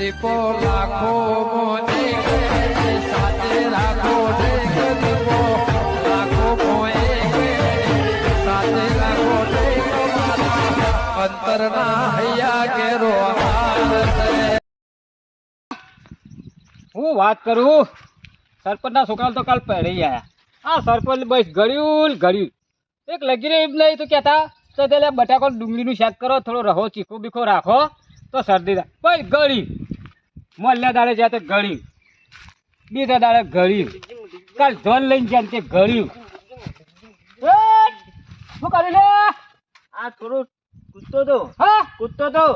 દીપો લાખો હૈયા હું વાત કરું સરપંચના છોકરા તો કાલ પહેરી ગયા આ સરપંચ બસ ગળ્યું ગળ્યું. એક લગીને એમ નહીં તો કહેતા, તો તે બટાકો ડુંગળીનું શાક કરો, થોડો રહો ચીખો બીખો રાખો. તો શરદી થાય. બસ ગળ્યું મોલ્યા દાડે જાય તો ગળ્યું. બીજા દાડે ગળ્યું. કાલ ધોન લઈને જ્યાં તે ગળ્યું. શું કર્યું લે? આ થોડું કૂદતો તો. હા? કૂદતો તો.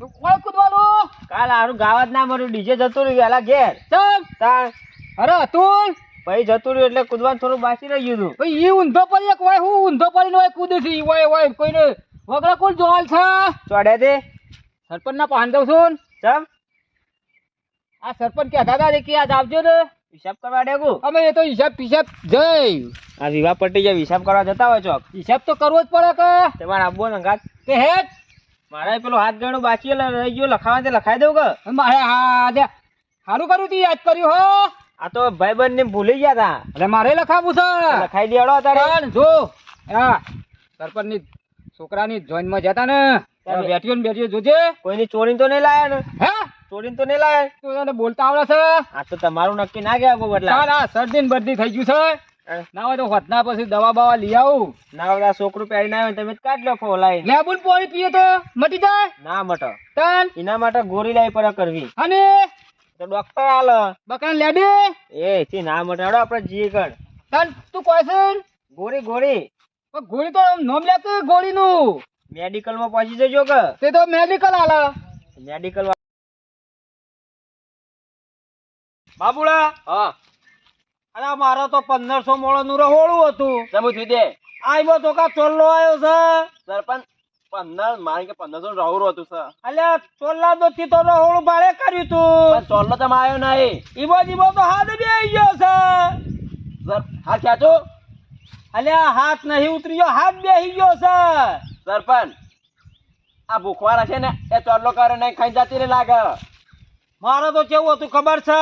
કોઈ કૂદવાનું? કાલ આરું ગાવા જ ના મળ્યું ડીજે જતું રહ્યું એલા ઘેર. ચમ! તાર અરે અતુલ! ભાઈ જતું રહ્યું એટલે કૂદવાનું થોડું બાકી રહી ગયું હતું. ભાઈ એ ઊંધો પડી એક હોય હું ઊંધો પડીને હોય કૂદું છું ઈ હોય હોય કોઈને વગડા કોણ જોવાલ છે? ચડે તે સરપંચ ના પાન દઉં છું. ચમ. આ સરપંચ કહેતા હતા કે આજ આવજો ને. હિસાબ કરવા ડેગુ? અમે એ તો હિસાબ પિસાબ જઈ. આ વિવાહ પટ્ટી જે હિસાબ કરવા જતા હોય ચોક હિસાબ તો કરવો જ પડે કે. તમારે આપવો ને ઘાત કે હે મારા પેલો હાથ ગણું બાકી રહી ગયો લખાવા તે લખાઈ દઉં કે? મારે હા સારું કરું તી યાદ કર્યું હો. આ તો ભાઈબંધ ને ભૂલી ગયા તા. એટલે મારે લખાવું છે. લખાઈ દેડો તારે. જો. હા. સરપંચની છોકરાની જોઈનમાં જતા ને. બેઠ્યો ને બેઠ્યો જોજે. કોઈની ચોરી તો નહીં લાયા ને? હે? ચોરી તો નહીં લાયા. તું તને બોલતા આવડે છે? આ તો તમારું નક્કી ના ગયા બહુ એટલે ના શરદી બરદી થઈ ગયું છે. ના હોય તો હોતના પછી દવા બવા લઈ આવું. ના હોય છોકરું પહેરી ના આવે તમે જ કાઢ લખો લાઈ લેબુન પોણી પીએ તો. મટી જાય? ના મટો. તન. એના માટે ગોરી લાવી પડે કરવી. અને? તો ડોક્ટર હાલ. બકરા લેડે એ થી ના મટે. હેડો આપણે જીએ કણ તન તું question ગોરી ગોરી. પણ ગોળી તો નામ લે કે ગોળીનું? મેડિકલમાં પહોંચી જજો કે તે તો મેડિકલ આલે મેડિકલ બાબુડા! હા. અરે મારો તો પંદરસો મોળો નું રહોળું હતું. સમું થઈ દે. આવ્યો તો કા ચોલ્લો આવ્યો છે? સરપંચ પંદર મારી કે પંદરસો રહું હતું સર. અલ્યા ચોલ્લા તો થી તો રહોળું ભાડે કર્યું તું. ચોલ્લો તમે આવ્યો નહીં. ઈબો જીબો તો હાથ બે ગયો છે. સર હા છો અલ્યા હાથ નહીં ઉતરી ગયો હાથ બેહી ગયો છે. સરપંચ આ ભૂખવાળા છે ને એ ચોલ્લો કરે નહીં ખાઈ જતી રે લાગે. મારો તો કેવું હતું ખબર છે?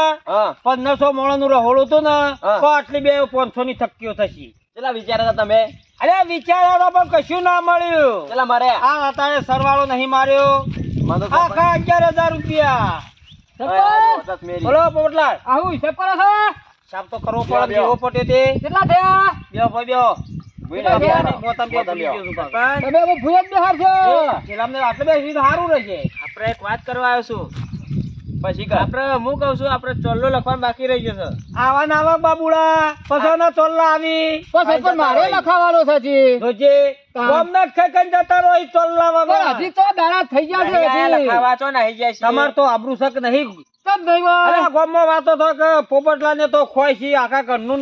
પંદરસો મોળો નું રહોળું હતું ને તો આટલી બે પાંચસો ની થક્કીઓ થશે. કેટલા વિચાર્યા હતા તમે? અરે વિચાર્યા પણ કશું ના મળ્યું. કેટલા મારે? આ અત્યારે સરવાળો નહીં માર્યો. આખા અગિયાર હજાર રૂપિયા. બોલો પોપટલાલ. આવું હિસાબ કરો છો? સાફ તો કરવો બેહો, પડે જેવો પટ્યો તે. કેટલા થયા? ભાઈ બે આપણે એક વાત કરવા આવ્યો છું. પછી આપડે હું કઉ છું આપડે ચોલ્લો લખવાનું બાકી રહી ગયો છે. આવા ના આવા બાબુડા પછાનો ચોલ્લા આવી. પણ મારે લખાવાનો છે હજી. જોજે તાન. ખેકન જતા રહો ઈ ચોલ્લા વગર હજી તો દાડા થઈ ગયા છે હજી. તમાર તો આબરૂ નહીં. કેમ નહીં અરે ગામમાં વાતો તો કે પોપટલા ને તો ખોય છે આખા ઘરનું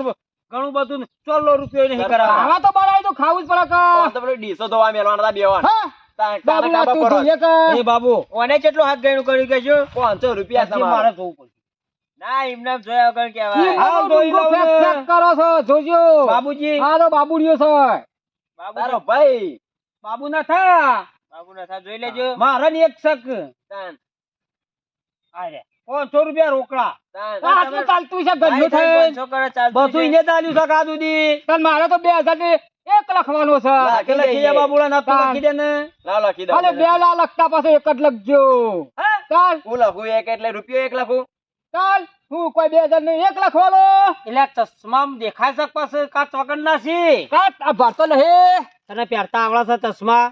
ઘણું બધું ચોલ્લો રૂપિયો નહીં કરાવવા ખાવા તો તો ખાવું જ પડે કા. તો પેલો ડીસો ધોવા મેલવાના હતા બેવાન હા? બાબુ, તું જોઈએ કા? એ બાબુ. ઓને કેટલો હાથ ગણ્યું કર્યું કે જો પાંચસો રૂપિયા હજી મારે જોવું પડશે. ના એમને જોયા વગર કેવાય હા, બધું જોઈ ડુંગો લઉં ફેંક ને. ફેંક કરો છો જોજો. બાબુજી. આ તો બાબુડીઓ છે. બાબુ તારો ભાઈ. બાબુ ના થા. બાબુ ના થા જોઈ લેજો. મારા ને એક શક. તાન આરે પાંચસો રૂપિયા રોકડા. આટલું ચાલતું છે ગંદુ થઈ છે. એને ચાલ્યું છે કા સુધી પણ મારે તો બે હજાર એક લખવાનો છે. લખી લખી દે બાબુડા ના તો લખી દે ને. ના લખી દે અને બે લા લખતા પછી એક જ લખજો. હા? ચાલ. હું લખું એક એટલે રૂપિયો એક લખું? ચાલ. હું કોઈ બે હજાર ને એક લખવાનો. એટલે ચશ્મા દેખાય છે પાસે કાચ વગર ના છે. કાચ આ ભરતો નહીં તને પહેરતા આવડે છે ચશ્મા?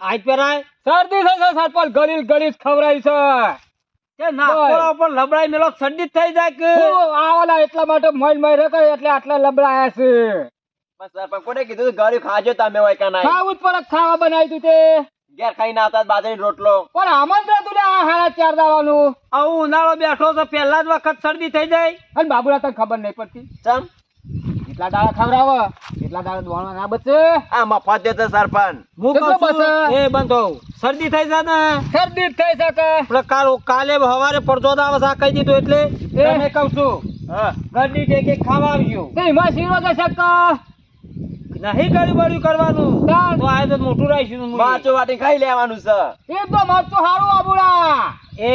આજ પહેરાય? શરદી થઈ છે સરપંચ ગળી ગળીલ ખવડાવી છે. કે નાકોડા ઉપર લબડાઈ મેલો થઈ જાય કે? હું આવાલા એટલા માટે મોઈલ મોઈ રખે એટલે આટલા લબડાયા છે. સરપંચ કોને કીધું ગાડી ખાજો તમે હોય કા ખાવું જ પડે ખાવા બનાવી તું તે. ઘેર ખાઈને આવતા બાજરી રોટલો. પણ આમંત્રણ તું આ હાડા ચાર દાવાનું આવું ઉનાળો બેઠો તો પહેલા જ વખત શરદી થઈ જાય અને તને ખબર નહીં પડતી. ચમ? એટલા દાડા ખવડાવ? એટલા દાડા દોણવા ના બચે? આ મફત દેતો સરપંચ. હું કહું છું, એ બંધો શરદી થઈ જાય ને શરદી થઈ શકે. પણ કાલ કાલે હવારે પડતો દાવ કહી દીધું એટલે. એ. કહું છું હા. ઘરની કે ખાવા આવજો તે એમાં શીરો જશે નહીં ગળ્યું બર્યું કરવાનું. તો આ તો મોટું રાખ્યું માચો વાટી ખાઈ લેવાનું છે. એ તો મરચું હારું આબુડા. એ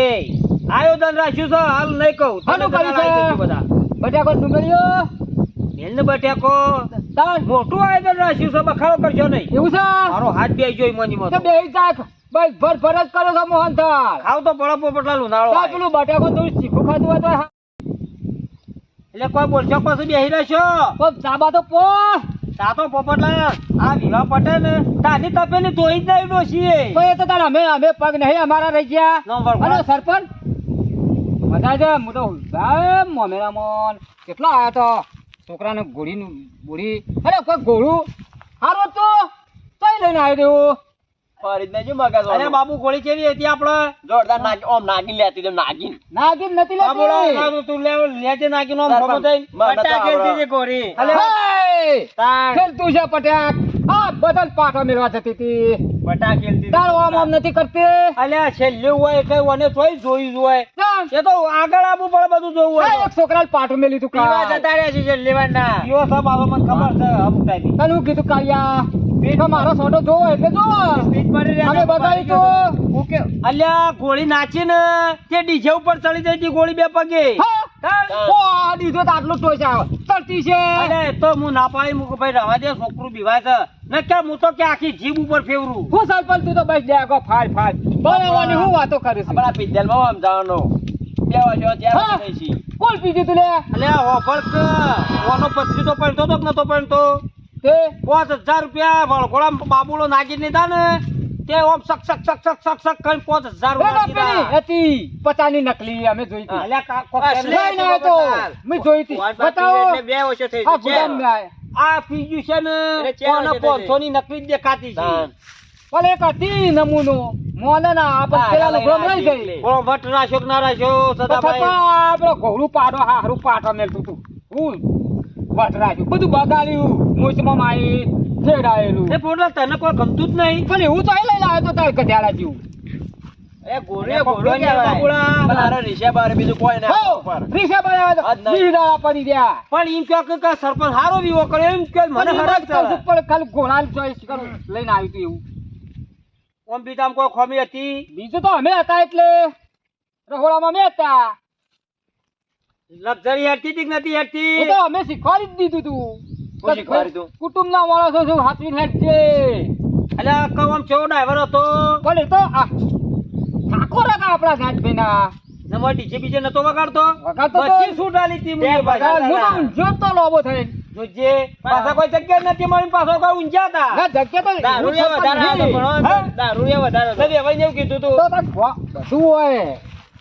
આયોજન રાખ્યું છે હાલ નહીં કહું. હાલું કરી કર્યું બધા છે? બધા. બટાકો ડુંગળીઓ મેલને બટેકો. તાન મોટું આયોજન રાખ્યું છે બખાડો કરશો નહીં. એવું છે? મારો હાથ બે જોઈ મની મત બે જાત બસ ભર ભર જ કરો છો મોહનથાળ ખાવ તો પડો પોપટલા લુનાળો. પેલું બટાકો થોડું તીખું ખાધું હોય તો એટલે કોઈ બોલશો પછી બેહી રહેશો. પણ ચાબા તો પો. તાતો પોપટલા આ વિવાહ પટે ને તાની તપેલી ધોઈ જ નહીં ડોશીએ તો એ તો તારા અમે અમે પગ નહીં અમારા રહી ગયા. અને સરપંચ. બધા છે હું તો મમેરા મોન કેટલા આયા તો? છોકરાને ગોળીનું ગોળી અરે કોઈ ગોળું? હારો તો કઈ લઈને આવ્યો દેવું ફરીદને શું મગજ અરે બાબુ ગોળી કેવી હતી આપણે જોરદાર નાગી ઓમ નાગીન લેતી તેમ નાગીન નાગીન નથી તું લેજે નો ભમો ગોળી. અલે ખેલતું છે પટ્યાક આ બદલ પાઠો મેળવા જતી હતી. પટાક ખેલતી તારો આમ આમ નથી કરતી? અલ્યા છેલ્લે હોય ઓને જોયું હોય. એ તો આગળ આવવું પડે બધું જોવું હોય. એક છોકરાને પાઠો મેલી તું પીવા જતા રહ્યા છે લેવાના યો સબ આવો મને ખબર છે અમુક ટાઈમે. તને હું કીધું કાળિયા? તો મારો સોટો જોવો એટલે જોવો. અમે અલ્યા ગોળી નાચી ને તે ડીજે ઉપર ચડી જઈ હતી ગોળી બે પગે. હા? તાણ. ઓ, આ દીધો તો આટલો ટોચ આવે. તરતી છે. અરે તો હું ના પાડી મૂકું ભાઈ રવા દે છોકરું બીવાય છે. ને હું તો કે આખી જીભ ઉપર ફેવરું. હું સરપંચ તું તો બસ ડેગો ફાડ ફાડ. બનાવવાની હું. વાતો કરું છું. આપણા માં આમ જવાનો. બે વાગ્યો હા? ત્યાં થઈ છી. કોણ પીધું તું લે? અલ્યા હોફળ ઓનો પથરી તો પડતો તો કે નતો પડતો? તે પાંચ હજાર રૂપિયા વળઘોડા બાબુલો નાખી દીધા ને તે ઓમ સક સક સક સક સક સક કરી પાંચ હજાર રૂપિયા હતી. પચાની નકલી અમે જોઈ હતી. અલ્યા કા- કોક લઈને આવ્યો તો મેં જોઈ હતી. બતાવો. આ ગુદામ થઈ. આ પીજું છે ને કોના પાંચસો ની નકલી દેખાતી છે. પણ એક હતી નમૂનો. મોને ના આપણે પેલા લુગડો લઈ ગઈ. બોલો વટ રાખ્યો ના ઘોડું પાડો હારું પાટો મેલતું તું હું વટ બધું બગાડ્યું. મોસમાં મારી ફેડાયેલું. એ પોટલા તને કોઈ ગમતું જ નહીં. પણ એવું તો લઈ લાવ્યો તો તાર ગધેડા જેવું. એ બીજું કોઈ ના આવ્યો તો પડી ગયા પણ એમ કે કે સરપંચ હારો વિવો કરે એમ કે મને પણ ખાલી ઘોડાની ચોઈસ કરું. લઈને આવ્યું તું એવું. ઓમ બીજામાં કોઈ ખોમી હતી? બીજું તો અમે હતા એટલે. રહોડામાં અમે હતા. લક્ઝરી હેડતી હતી નથી એ તો અમે શીખવાડી જ દીધું તું. શું શીખવાડ્યું કુટુંબ ના માણસો છું હાથવીને હેડજે? એટલે આમ ચેવો ડ્રાઈવર હતો. પણ એ તો ઠાકોર હતા આપણા ગાંઠભાઈના નંબર ડીજે બીજે નતો વગાડતો? વગાડતો તો. બધી છૂટ હતી મુએ હું ભાઈ. તો ઊંઝો જ તો લોબો થઈને. જોજે પાછા કોઈ જગ્યા નથી મળી પાછો કોઈ ઊંઝા હતા? ના જગ્યા તો દારૂ વધારે હતો પણ દારૂ વધારે હતો. વેવાઈને એવું કીધું તું. તો તાર ખવા- બધું હોય.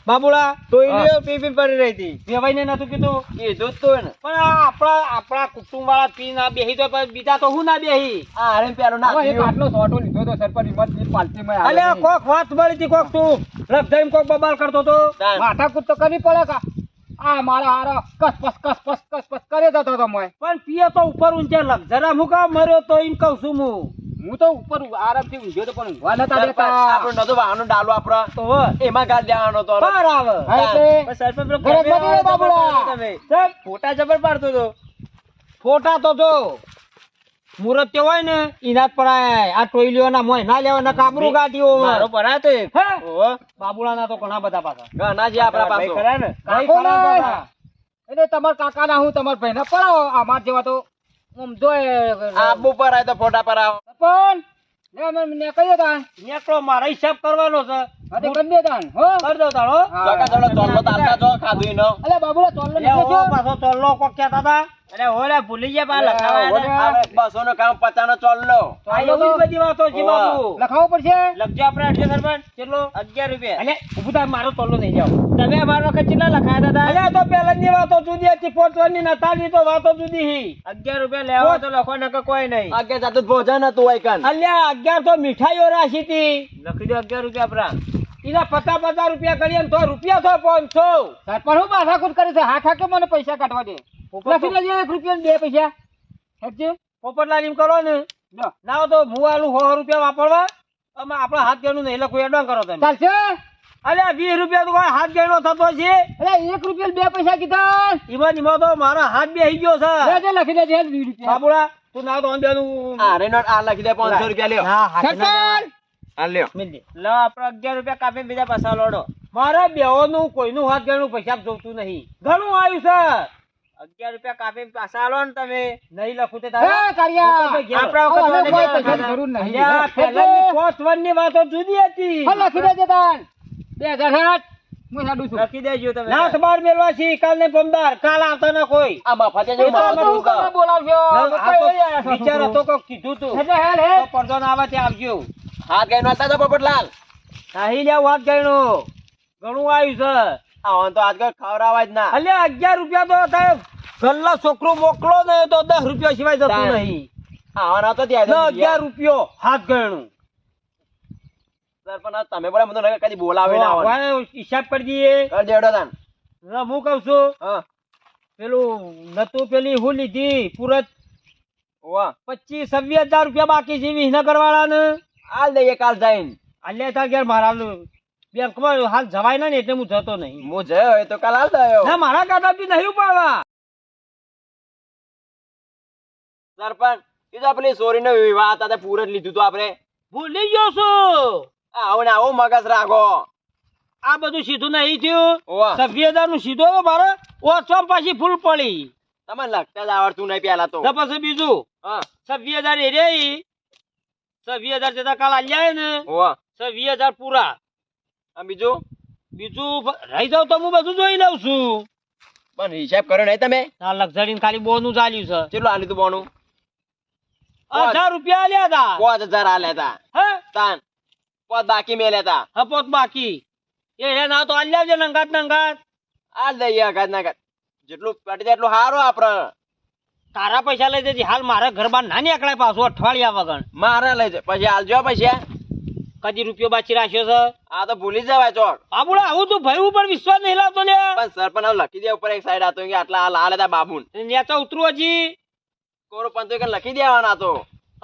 બાબુડા ટોયલીઓ પી પી પડી રહી હતી. વેવાઈને નતું કીધું. કીધું જ ને. પણ આપણા આપણા કુટુંબ વાળા પી ના બેહી તો બીજા તો હું ના બેહી? આ હારે પેલો ના નાખ્યું. આટલો શોર્ટો લીધો તો સરપંચ હિંમતની પાલટીમાં આવે અલ્યા નહીં. કોક વાત મળી હતી કોક તું. લગધાઈ કોક બબાલ કરતો તો માથા કુત તો કરી પડે કા? આ મારા હારા કસ પસ કસ પસ કસ પસ કરે જતો તો મોય. પણ પીએ તો ઉપર ઊંચે લગઝરા કામ મર્યો તો એમ કહું છું હું. હું તો ઉપર આરામથી ઊંઘ્યો તો પણ ઊંઘવા નતા દેતા આપણો નતો વાહનનું ડાલો આપણો. તો એમાં ગાલ દેવાનો તો. હા, એટલે સરપંચ ઘરે ઘરે બાબુડા. તમે. સાહેબ, ફોટા જબર પાડતો તો ફોટા તો જો મુરત તે હોય ને ઈના જ પડાય આ ટોયલીઓના મોય ના લેવાના કાબરું ગાડીઓ મારો પડાય તો હે? ના તો ઘણા બધા પાછા ઘણા જે. કાંઈ કાકો ખરા. બધા. એટલે કાકા કાકાના હું તમાર ભાઈ ના પડાવો અમાર જેવા તો આબુ પર આય તો ફોટા પર આવો. પણ નેકળો મારા હિસાબ કરવાનો છે હા તે કરી દે તાન હો કરી દઉં તારો હા. ચોકા ચોલો ચોલ્લો તો આલતા જો ખાધું ઈનો. અલે બાબુલા ચોલ્લો કોક કહેતા હતા અરે ઓલે ભૂલી ગયા પા લખાવા બસો નો કામ પચાનો ચોલ્લો. આ એવી બધી વાતો છે. બાબુ. લખાવવો પડશે? લખજો આપણે એટલે સરપંચ. કેટલો? અગિયાર રૂપિયા. ઊભું થાય મારો તોલો નહીં જાવ તમે અમારો વખત કેટલા લખાયા હતા અરે તો પહેલાની વાતો જુદી હતી પહોંચવાની નતાની તો વાતો જુદી હી અગિયાર રૂપિયા લેવા તો લખો નકર કોઈ નહીં. આગે જાતું ભોજન હતું હોય કાન. અલ્યા અગિયાર તો મીઠાઈઓ રાખી હતી. લખી દો અગિયાર રૂપિયા આપણા. એના પચાસ પચાસ રૂપિયા કરીએ તો રૂપિયા તો પાંચસો. પણ હું માથાકૂટ કરી છે? હાથ હાકે મને પૈસા કાઢવા દે. લખી એક રૂપિયા ને બે પૈસા. હેડજે. પોપટલાલ એમ કરો ને ના તો હું આલું સો રૂપિયા વાપરવા અમે આપણા હાથ ગેણું નહીં લખું એડવાન્સ કરો તમે. ચાલશે? અલ્યા વીસ રૂપિયા તો કોઈ હાથ ગેણો થતો છે. અલે એક રૂપિયા બે પૈસા કીધા. ઈમાં તો મારા હાથ બેસી ગયો છે. લખી દેજે વીસ રૂપિયા. બાબુડા તું ના તો અંબેનું આ રે આ લખી દે 500 રૂપિયા લ્યો. હા આ લ્યો. મિલ લો આપણે અગિયાર રૂપિયા કાપીને બીજા પાછા લોડો. મારા બેહોનું કોઈનું હાથ ગણું પૈસા જોતું નહીં. ઘણું આવ્યું છે. અગિયાર રૂપિયા કાપી પાછા આલો ને તમે. નહીં લખું તે કોઈ વાને જરૂર નહીં. પોસ્ટ વાતો જુદી હતી. લખી દેજે તાન. બે હજાર સાત. હું હેડું છું. લખી દેજો તમે. લાખ બાર મેળવા છે કાલ ને પમદાર કાલ આવતા ના કોઈ આ મફતે એ જેવું તો મફતે તું ઉતાર. કોને બોલાવશો? આ તો તો કોઈ આયા છો વિચાર હતો કોક કીધું તું. એટલે પડદો ના આવે ત્યાં આવજો. હાથ ગાયનો હતા તો પોપટલાલ નાહી વાત ગયણો ઘણું આવ્યું છે. આ તો આજકાલ ખવડાવાય જ ના. અલ્યા અગિયાર રૂપિયા તો થાય. ગલ્લા છોકરો મોકલો ને તો દસ રૂપિયા સિવાય જતું નહીં. આવા તો ત્યાં અગિયાર રૂપિયો હાથ ગયણું તમે બોલે મને કદી બોલાવે ના હિસાબ કરી દઈએ. કર દેડો તાન. હું કઉ છું પેલું નતું પેલી હું લીધી પૂરત ઓવા. પચીસ છવ્વીસ હજાર રૂપિયા બાકી છે વિસનગર વાળા ને હાલ દઈએ કાલ જઈને અલ્યા તાર ઘેર મારા બેંકમાં હાલ જવાય ના એટલે હું જતો નહીં. હું જયો તો કાલ હાલ મારા મારા કાકાથી નહીં ઉપાડવા. સરપંચ એ તો પેલી સોરીનો વિવાહ હતા તે પૂર જ લીધું તું આપણે. ભૂલી ગયો છું. આવો ને આવો મગજ રાખો. આ બધું સીધું નહીં થયું. હજારનું સીધો તો મારે. ઓછો પાછી ફૂલ પડી. તમને લગતા જ આવડતું નહીં પેલા તો. પછી બીજું. હજાર એ રે છવ્વીસ હજાર જતા કાલ આલ્યા ને. છવ્વીસ હજાર પૂરા. આ બીજું? બીજું રહી જાવ તો હું બધું જોઈ લઉં છું. પણ હિસાબ કર્યો નહીં તમે? આ લક્ઝરી ખાલી બોનું ચાલ્યું છે. કેટલું આલ્યું તું બોનું. હજાર રૂપિયા આલ્યા હતા પાંચ હજાર આલ્યા હતા હે? તાન પાંચ બાકી મેલ્યા હતા હપોત બાકી. એ હે ના તો આલ્યા છે નંગાત નંગાત. આ દઈએ અગાજ ના ગાજ. જેટલું પટી જાય એટલું સારું આપડે. તારા પૈસા લઈ દેજે હાલ મારે ઘર બાર ના નીકળાય પાછું અઠવાડિયા વગર. મારે લઈ જાય પછી હાલજો પૈસા. કદી રૂપિયો બાચી રાખ્યો છે? આ તો ભૂલી જવાય ચોક. બાબુડા આવું તું ભાઈ ઉપર વિશ્વાસ નહીં લાવતો લે પણ સર પણ લખી દે ઉપર એક સાઈડ આતો કે આટલા હાલ હાલ હતા ત્યાં તો ઉતરું હજી. કોરો પંતો કે લખી દેવાના તો.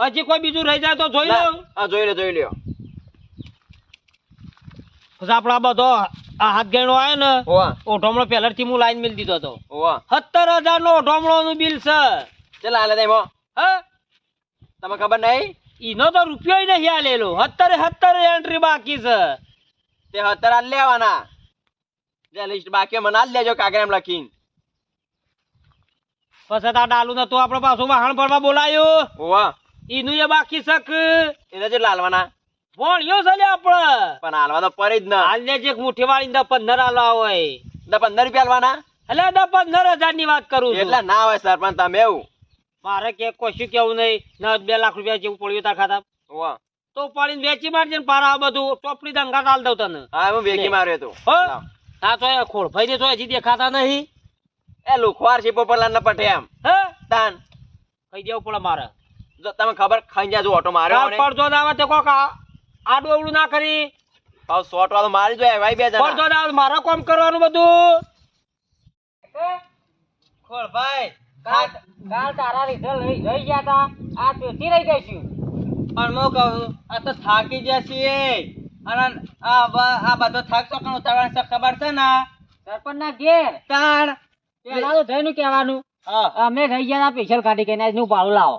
હજી કોઈ બીજું રહી જાય તો જોઈ લો. હા જોઈ લો જોઈ લ્યો પછી આપડા બધો આ હાથ ગણો આવ્યો ને ઓઢોમણો પહેલાથી હું લાઈન મેલ દીધો હતો. સત્તર હજાર નો ઓઢોમણો નું બિલ છે. ચાલ હાલે તેમાં હા. તમે ખબર નહીં ઈનો તો રૂપિયો નહીં આલેલો. સત્તરે સત્તર એન્ટ્રી બાકી છે. તે સત્તર હાલ લેવાના. જે લિસ્ટ બાકી મને હાલ લેજો કાગળ એમ લખીને. પછી તા ડાલુ નતું આપડે પાછું વાહણ ભરવા બોલાયો. ઓવા ઈનું એ બાકી શક એને જે લાલવાના. ભણ્યો છે લે આપડે પણ હાલવા તો પડી જ ના. હાલને જે મુઠ્ઠી વાળી દસ પંદર હાલવા હોય. તો પંદર રૂપિયા હાલવાના? એટલે દસ પંદર હજારની વાત કરું છું. એટલા ના હોય સરપંચ તમે એવું. મારે કે કશું કેવું નહીં. ના બે લાખ રૂપિયા જેવું પડ્યું તા ખાતા ઓવા તો પાડીને વેચી મારજે ને પારા આ બધું. ચોપડી દંગા ડાલ દઉં તને. હા હું વેચી માર્યો તો. હા. તો એ ખોળભાઈ ને તો હજી દેખાતા નહીં. એ લુખવાર છે પોપરલાલ ના પટે એમ. હે? તાન. કહી દેવું પડે મારે. જો તમે ખબર ખાઈ જાજો ઓટો માર્યો કાલ મને. પડદો તે કોક આ- આડું અવળું ના કરી. પાવ શોટ વાળો મારી જોઈએ ભાઈ બે જણા. પડજો દાવા મારે કોમ કરવાનું બધું? ખોળ ભાઈ. કાલ કાલ તારા રિઝલ્ટ લઈ જઈ ગયા તા. આ પેટી રહી ગઈ પણ હું કહું આ તો થાકી ગયા છીએ. અને આ આ બધો થાક તો ઉતારવાની ખબર છે ને? સરપંચ ના ઘેર. તાણ. પેલા તો જઈને કહેવાનું? અમે રહી ગયા તા કાઢી કહીને આજનું ભાડું લાવો.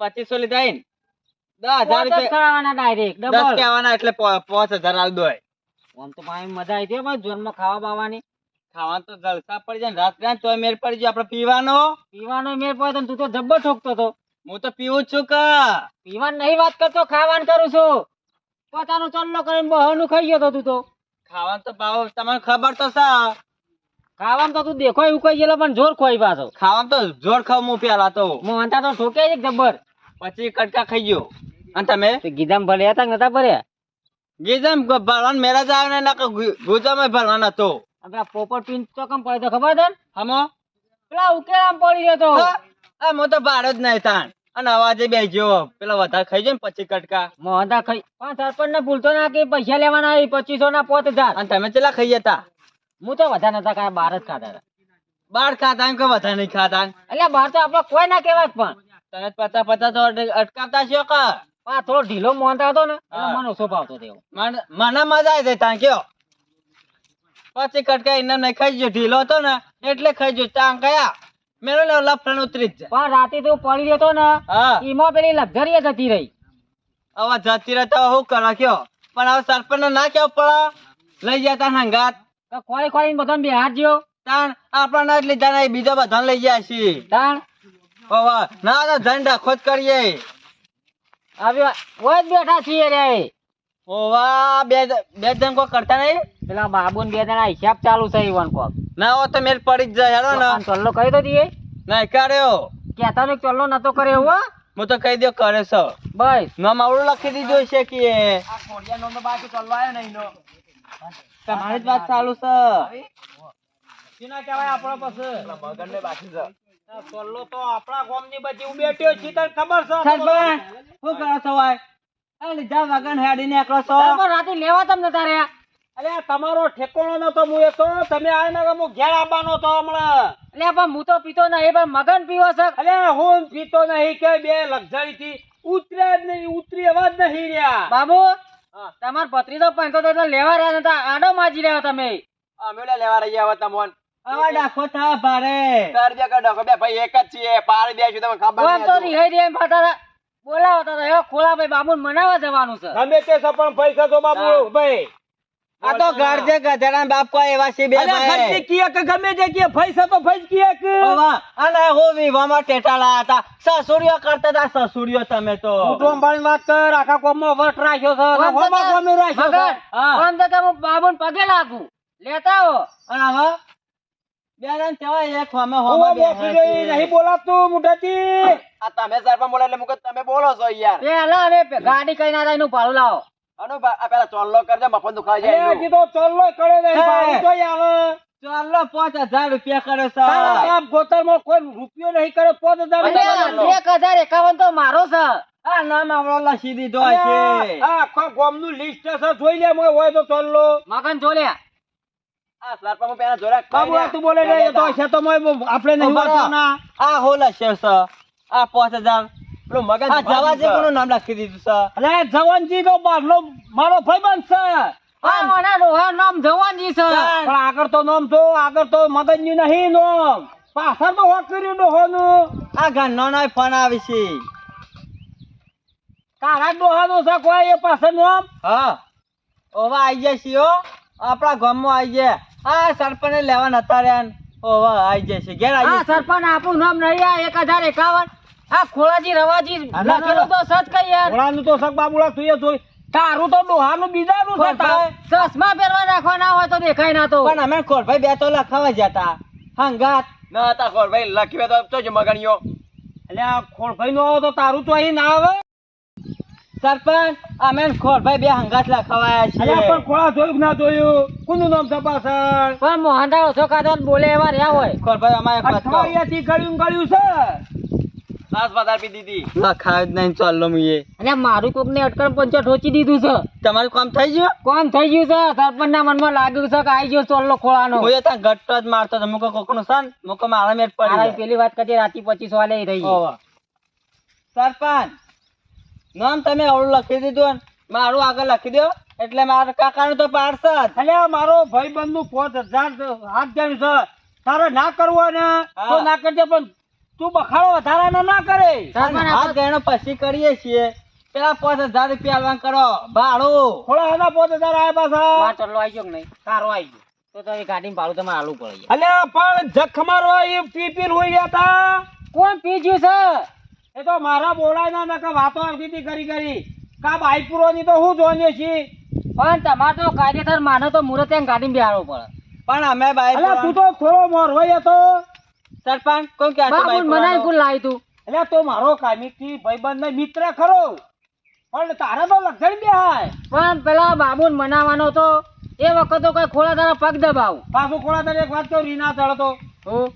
પચીસો લીધા ઈન. દસ હજાર રૂપિયા ડાયરેક્ટ દસ કહેવાના એટલે પાંચ હજાર હાલ દો આમ તો ભાઈ મજા આવી હતી ભાઈ જોનમાં ખાવા બાવાની. ખાવાનું તો જલસા પડી જાય રાત રાત તોય મેળ પડી જાય. આપણે પીવાનો? પીવાનો મેળ પડે તું તો જબ્બર ઠોકતો તો. હું તો પીવું છું કે. પીવાનું નહીં વાત કરતો ખાવાનું કરું છું. પોતાનું ચલ્લો કરીને બહારનું ખાઈ ગયો તો તું તો. ખાવાનું તો ભાવ તમને ખબર તો છે. ખાવાનું તો તું દેખો એવું કઈ ગયેલો પણ જોર ખોઈ પાછો. ખાવાનું તો જોર ખાવ હું પેલા તો. મોહનતા તો ઠોકે છે જબ્બર પછી કટકા ખાઈ ગયો. અને તમે? ગીધામ ભર્યા હતા નતા ભર્યા? ગીધામ ભરવાન મેરા આવે ને ગુજામાં ભરવાન તો. આપડા પોપટ પીન તો કમ પડે તો ખબર છે ને? હમો? પેલા ઉકેલામ પડી ગયો તો. હા, આ મો તો બાર જ નહીં તાણ અને અવાજે બેસજો પેલા વધારે ખાઈ જાય ને પછી કટકા. મોહનતા ખાઈ પણ સરપંચ ને ભૂલતો ના કે પૈસા લેવાના પચીસો ના પોત હજાર. અને તમે ચેલા ખાઈ જતા હું તો વધારે નતા ખાતા બહાર જ ખાતા હતા. બાર ખાતા એમ કે વધારે નહીં ખાતા. એટલે બહાર તો આપડે કોઈ ના કહેવાય પણ. તને પતા પતા તો અટકાવતા છો કે? આ થોડો ઢીલો મોહનતા હતો ને. મને ઓછો ભાવતો તેવો. મને મજા આવી તાં કયો? પછી કટકા એમને નહીં ખાઈ જો ઢીલો હતો ને એટલે ખાઈ જો તાં કયા? મેરો ને લફણ ઉતરી જ પણ રાતે તું પડી રહ્યો તો ને એમાં પેલી લક્ઝરી જતી રહી. હવે જતી રહેતા હું કરા કયો? પણ હવે સરપંચ ના કેવું પડે. લઈ જતા હંગાત. તો કોઈ બધા બે હાથ જ્યો તાણ આપણા ના લીધા નહીં બીજા બધા લઈ ગયા છીએ તાણ. ના ના તો ધન ડખો જ કરીએ. આવ્યો ઓય બેઠા છીએ રે. ઓવા બે બે જણ કોઈ કરતા નહીં? પેલા બાબુ ને બે જણા હિસાબ ચાલુ છે ઈવન કોક. ના હો તો મેલ પડી જ જાય હેડો ને. ચલ્લો કહી તો દીએ ના કર્યો. કેતા ને ચલ્લો નતો કરે હો. હું તો કહી દો કરે છો. બસ. નામ આવડું લખી દીધું છે કે તમારી જ વાત ચાલુ છે. સીના કહેવાય આપણા પાસે? આ સોલ્લો તો આપણા ગામની બધી હું બેઠ્યો તને ખબર છે? સરપંચ શું કરો છો ભાઈ? આ લીધા વગર હેડી નીકળો છો. રાતે લેવા તમ નતા અરે તમારો ઠેકોણો નતો હું એ તો તમે આ ને હું ઘેર આવવાનો તો હમણાં. એટલે પણ હું તો પીતો નહીં પણ મગન પીવો છે. અરે હું પીતો નહીં કે બે લક્ઝરી થી ઉતર્યા જ નહીં ઉતરી એવા જ નહીં રહ્યા. બાબુ. તમાર પત્રી તો પંચોતેર તો લેવા રહ્યા નતા આડો માજી રહ્યા તમે. અમે લેવા રહ્યા હવે તમોન. આવા ડાખો થા ભારે. કર કર ડકો બે ભાઈ એક જ છીએ. પાર બે છું તમે ખબર તો રિહાઈ રહ્યા ફાટા બોલાવો તો ખોલા ભાઈ બાબુ મનાવા જવાનું છે. ગમે તે છે પૈસા તો બાબુ ભાઈ. આ તો ગાડજે ગધેડા બાપ કો એવા છે બે ભાઈ. ખર્ચી કીએ કે ગમે તે કીએ પૈસા તો ફૈજ કીએ કે? ઓવા અને હું વિવામાં ટેટાળા હતા. સસુરીઓ કરતા હતા સસુરીઓ તમે તો. મોટો અંબાણી વાત કર આખા કોમમાં વટ રાખ્યો છે અને હોમાં કોમી રાખ્યો છે? હા. આમ તો કે હું બાબુન પગે લાગુ. લેતા હો અને હવે? બેરાન તેવા એક હોમે હોમે બે નહીં બોલાતું મુઠાજી આ તમે સરપા બોલે એટલે મુકત તમે બોલો છો યાર. પેલા હવે ગાડી કઈ ના થાયનું ભાડું લાવો. અનુ ભા- આ પેલા ચોલ્લો કરજો મફત દુખાઈ જાય કીધો ચોલ્લો કરે નહીં હે. આવે. ચાલો પાંચ હજાર રૂપિયા કરે છે. તારા બાપ કોઈ રૂપિયો નહીં કરે પાંચ હજાર એક હજાર એકાવન તો મારો છે. આ નામ આવડો લખી દીધો છે. આ આખા ગામનું લિસ્ટ છે જોઈ લે મોય હોય તો મગન જોલ્યા આ સરપંચ પેલા જોરા બાબુ તું બોલે તો મોય આપણે નહીં ઊભા આ હો લખશે આ પાંચ હજાર. પેલું મગન આ જવાજી કોનું નામ લખી દીધું છે? અરે જવાનજી તો બારનો મારો ભાઈબંધ છે. આ મને ડોહા નામ જવાનજી છે. પણ આગળ તો નામ તો આગળ તો મગનજી નહીં નામ. પાછળ તો હોક કર્યું ડોહોનું આ ગાનનો નો ફોન આવે છે. તારા ડોહાનું છે કોઈ એ પાછળ નામ? હા. ઓવા આઈ જાય છે હો. આપણા ગામમાં આવી જાય આ સરપંચ લેવા નતા રહ્યા ઓવા આઈ જાય છે. ઘેર આઈ આ જાય છે. સરપંચ આપણું નામ નહીં આ એક હજાર એકાવન. આ ખોળાજી રવાજી લખેલું તો સચ કઈ યાર. ખોળાનું તો સક બાબુલા તું એ જોઈ તારું તો ડોહાનું બીજાનું છે. ચશ્મા પહેરવા રાખવા ના હોય તો દેખાય ના તો. પણ અમે ખોરભાઈ બે તો લખાવા જતા. હંગાત. ના હતા ખોરભાઈ લખી તો તો જ મગણીઓ. એટલે આ ખોળભાઈ નો તો તારું તો અહીં ના આવે. સરપંચ અમે ખોરભાઈ બે હંગાત લખાવાયા અલ્યા પણ ખોળા જોયું ના જોયું? કોનું નામ છે પાછળ? પણ મોહનદાર ઓછો ખાધો બોલે એવા રહ્યા હોય. ખોરભાઈ અમારે અઠવાડિયાથી ગળ્યું ગળ્યું છે. સાસ વધારે પી દીધી. લખાવ્યું જ નહીં ચાલો મુએ અને મારું કોક ને અટકણ પંચો ઠોચી દીધું છે. તમારું કામ થઈ ગયું? કોમ થઈ ગયું છે. સરપંચ ના મનમાં લાગ્યું છે કે આઈ ગયો ચોલ્લો ખોળાનો. હું ત્યાં ગટ્ટો જ મારતો હતો. મુકો કોકનું સન મુકો મારા મેટ પડી પેલી વાત કરતી રાતી પચીસ વાલે રહી. સરપંચ નામ તમે આવડું લખી દીધું મારું આગળ લખી દો. એટલે મારા કાકાનું તો પાડશે એટલે અલ્યા મારો ભાઈબંધનું પાંચ હજાર હાથ જાય છે. તારે ના કરવું ને તો ના કરજે પણ તું બખાડો વધારાનો ના કરે. હાથ આપણે- પછી કરીએ છીએ. પેલા પાંચ હજાર રૂપિયા આલવાન કરો. ભાડું. થોડા એના પાંચ હજાર આવ્યા પાછા. માં આવી ગયો નહીં? સારો આવી ગયો. તો તમે ગાડી ભાડું તમારે આલવું પડે. અલ્યા પણ જખ મારો એ પી પી હોઈ ગયા તા. કોણ પી ગયું છે? એ તો મારા બોલાય ના નકા વાતો આવતી હતી કરી કરી કા બાઈપુરો ની તો હું જોઈને છી પણ તમારે તો કાયદેસર માનો તો મુરત ત્યાં ગાડીમાં બેહાડવું પડે. પણ અમે બાઈક તું તો થોડો મોરવાઈ હતો સરપંચ કોઈ કે મનાઈ વાળો? લાવી તું? એટલે તો મારો કામિકથી ભાઈબંધ ને મિત્ર ખરો. પણ તારે તો લક્ષણ બે હાય. પણ પેલા બાબુ મનાવાનો તો એ વખત તો કઈ ખોળા તારા પગ દબાવ. પાછું ખોળા તારે એક વાત તો રીના ચડતો હું?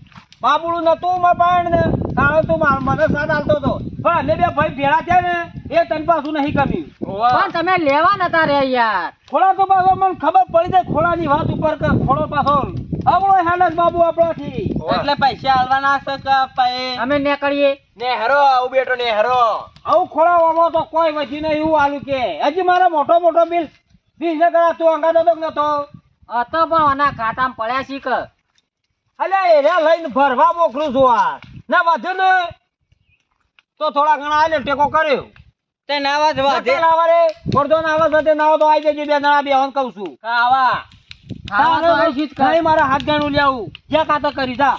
બાબુડું નતું માં પાણ ને. તારો તું માર- મને સાથ આલતો હતો પણ અમે બે ભાઈ ભેળા થયા ને એ તન પાછું નહીં કમી પણ તમે લેવા નતા રે યાર. ખોળા તો પાછો મને ખબર પડી જાય ખોળાની વાત ઉપર કે ખોળો પાછો આપણો હેલસ બાબુ આપણાથી. એટલે પૈસા આલવાના છે કે પૈ અમે નીકળીએ. ને હેરો આવું બેઠો ને હેરો આવું ખોળાવામાં તો કોઈ વધી નહીં એવું આલુ કે. હજી મારે મોટો મોટો બિલ બીજ ને કરા તું અંગાડો તો નતો. હતો પણ આના ખાતામાં પડ્યા શી કે. અલ્યા એરિયા લઈને ભરવા મોકલું છું આ. ના વધુ ને. તો થોડા ઘણા આલે ટેકો કર્યો. તે નાવા જ વાજે. વધે લાવા રે. ગોરધો ના સાથે નાવા તો આવી જજે બે જણા બે કહું છું. આવા. મારા હાથ ગાણું લેવું જ્યાં કાતો કરી જા.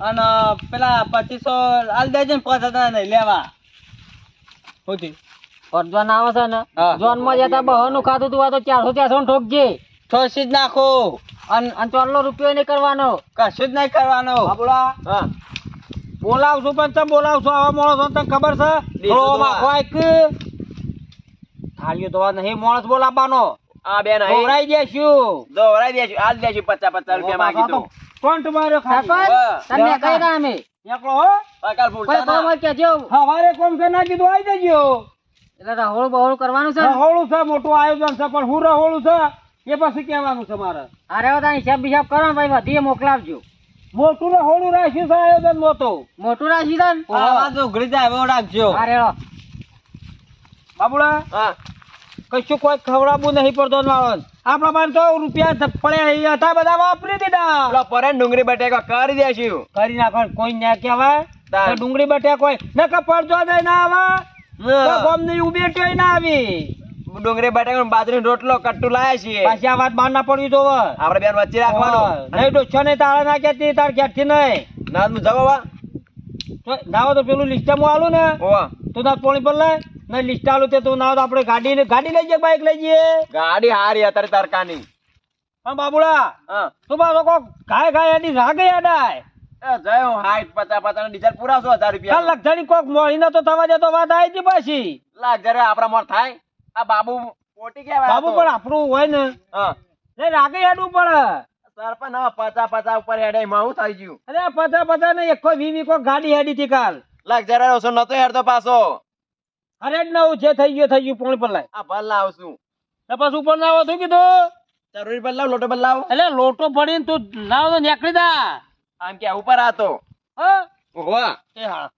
અને પેલા પચીસો હાલ દેજે ને પાંચ હજાર નહીં લેવા. અડધવાન આવે છે ને હા. જોનમાં જતા બહારનું ખાતું તું આ તો ચારસો ચારસો નું ઠોકજે ઠોસી જ નાખો. અને અને ચોલ્લો રૂપિયો નહીં કરવાનો. કશું જ નહીં કરવાનો. હા. બોલાવશું પણ તમે બોલાવશો આવા માણસ તને ખબર છે. થોડો તો માખો એક થાળીઓ તો નહીં માણસ બોલાવવાનો. આ બેન ખવડાવી દેશું. દોરાઈ દેશું. આજ દેશું પચાસ પચાસ રૂપિયા માંગી તો. કોણ તમારો સરપંચ તમને કઈ રહ્યા અમે એકલો હો. કાલ કોઈ ભૂલતા ના. હોય કહેજો. હવારે કોમ કે ના કીધું આવી દેજો એટલે રહોળું બહોળ કરવાનું છે? રહોળું છે મોટું આયોજન છે પણ હું રહોળું છે એ પછી કહેવાનું છે મારે. અરે બધા હિસાબ બિસાબ કરો ને ભાઈ વધીએ મોકલાવજો. મોટું રહોળું રાખ્યું છે આયોજન મોટું. મોટું રાખ્યું છે ને? ઉઘડી જાય એવો રાખજો. અરે. બાબુડા હા. કશું કોઈ ખવડાવવું નહીં પડતો માણસ આપણા પાસે તો રૂપિયા પડે હતા બધા વાપરી દીધા. પરે ડુંગળી બટેકા કરી દેશું. કરી નાખો કોઈ ના કહેવાય? ડુંગળી બટે કોઈ નકર પડતો દઈ ના આવે. ગોમની ઊભી ના આવી. ડુંગળી બટેકા બાજરી રોટલો કટ્ટુ લાયા છીએ. પાછી આ વાત બહાર ના પડવી તો આપડે બેન વચ્ચે રાખવાનું. નહીં ડોછો નહીં તારા ના કેતી તાર ઘેરથી નહીં. ના જવા તો ના તો પેલું લિસ્ટમ આલું ને. તું તાર પોણી પર લાય નહીં લિસ્ટ આલું તે તું ના આપણે ગાડી ગાડી લઈ જઈએ બાઈક લઈ જઈએ. ગાડી હારી અત્યારે તરકાની હા બાબુડા. હા. તું પાછો કોક ગાય ગાય એની રાગે અડાય એ જય હું હાઈટ પચાસ પચાસ ડીઝલ પૂરા હજાર રૂપિયા. લગઝરી કોક મોડીને તો થવા જતો વાત આવી હતી પછી. લગઝરી આપણા મોર થાય. આ બાબુ પોટી કેવાય બાબુ પણ આપણું હોય ને. હા. ને રાગે હેડવું પડે. સરપંચ હવે પચાસ પચાસ ઉપર હેડે એમાં હું થઈ ગયું? અરે પચા પચા ને એક વી વી કોક ગાડી હેડી હતી કાલ. લગઝરી ઓછો નતો હેડતો પાછો. અરે જ નવું જે થઈ ગયું થઈ ગયું પોણી પર લાય. આ ભલ લાવશું છું. તપાસ ઉપર ના આવો શું કીધું? જરૂરી બદલાવ લોટો પર લાવ. એટલે લોટો પડીને તું લાવ તો નીકળી દા આમ કે ઉપર આતો હા? એ હા.